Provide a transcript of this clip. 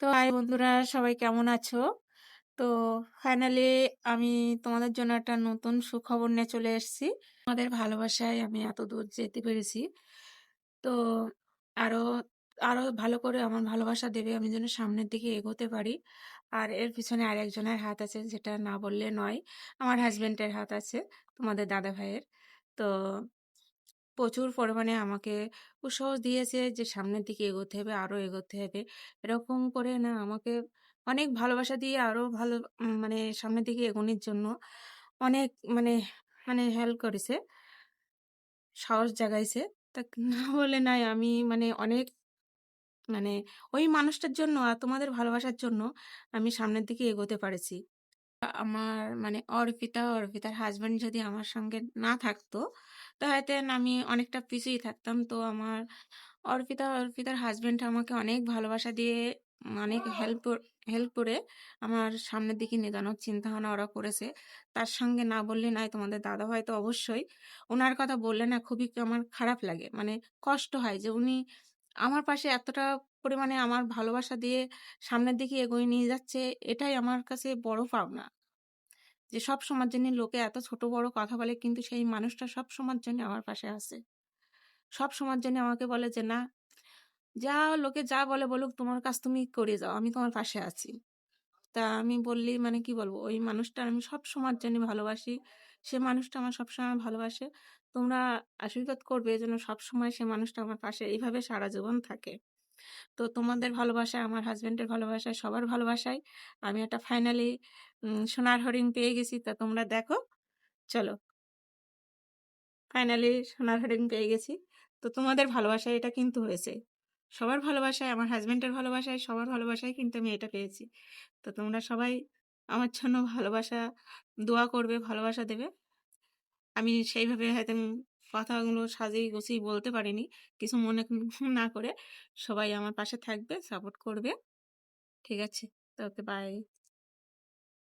তো হাই বন্ধুরা সবাই কেমন আছো? তো ফাইনালি আমি তোমাদের জন্য একটা নতুন সুখবর নিয়ে চলে এসেছি। তোমাদের ভালোবাসায় আমি এত দূর যেতে পেরেছি। তো আরও আরও ভালো করে আমার ভালোবাসা দেবে আমি যেন সামনের দিকে এগোতে পারি। আর এর পিছনে আরেকজনের হাত আছে যেটা না বললে নয়। আমার হাসব্যান্ডের হাত আছে, তোমাদের দাদা ভাইয়ের। তো প্রচুর পরিমাণে আমাকে উৎসাহ দিয়েছে যে সামনের দিকে এগোতে হবে, আরও এগোতে হবে। এরকম করে না আমাকে অনেক ভালোবাসা দিয়ে আরও ভালো মানে সামনের দিকে এগোনোর জন্য অনেক মানে মানে হেল্প করেছে। সাহস জাগাইছে। তা না বলে নাই আমি মানে অনেক মানে ওই মানুষটার জন্য আর তোমাদের ভালোবাসার জন্য আমি সামনের দিকে এগোতে পারেছি। আমার মানে অর্পিতা, অর্পিতার হাজব্যান্ড যদি আমার সঙ্গে না থাকতো, হয়তো আমি অনেকটা পিছিয়ে থাকতাম। তো আমার অর্পিতা, অর্পিতার হাসব্যান্ড আমাকে অনেক ভালোবাসা দিয়ে অনেক হেল্প হেল্প করে আমার সামনের দিকে নিয়ে চিন্তাভাবনা ওরা করেছে। তার সঙ্গে না বললে নয় তোমাদের দাদাভাই তো অবশ্যই। উনার কথা বললে না খুবই আমার খারাপ লাগে। মানে কষ্ট হয় যে উনি আমার পাশে এতটা পরিমাণে আমার ভালোবাসা দিয়ে সামনের দিকে এগিয়ে নিয়ে যাচ্ছে, এটাই আমার কাছে বড় পাওনা। যে সবসময়ের জন্য লোকে এত ছোট বড় কথা বলে কিন্তু সেই মানুষটা সবসময়ের জন্য আমার পাশে আছে। সবসময়ের জন্য আমাকে বলে যে, "না, যা লোকে যা বলে বলুক তোমার কাজ তুমি করে যাও। আমি তোমার পাশে আছি।" তা আমি বললি মানে কি বলব? ওই মানুষটা আমি সবসময়ের জন্য ভালোবাসি। সে মানুষটা আমার সবসময় ভালোবাসে। তোমরা আশীর্বাদ করবে যেন সবসময় সে মানুষটা আমার পাশে এইভাবে সারা জীবন থাকে। তো তোমাদের ভালোবাসায়, আমার হাজব্যান্ডের ভালোবাসায়, সবার ভালোবাসায় আমি একটা ফাইনালি সোনার হরিণ পেয়ে গেছি। তা তোমরা দেখো। চলো। ফাইনালি সোনার হরিণ পেয়ে গেছি। তো তোমাদের ভালোবাসায় এটা কিন্তু হয়েছে। সবার ভালোবাসায়, আমার হাসব্যান্ডের ভালোবাসায়, সবার ভালোবাসায় কিন্তু আমি এটা পেয়েছি। তো তোমরা সবাই আমার জন্য ভালোবাসা দোয়া করবে, ভালোবাসা দেবে। আমি সেইভাবে হয়তো কথাগুলো সাজিয়ে গুছিয়ে বলতে পারিনি। কিছু মনে না করে সবাই আমার পাশে থাকবে, সাপোর্ট করবে। ঠিক আছে? Okay bye.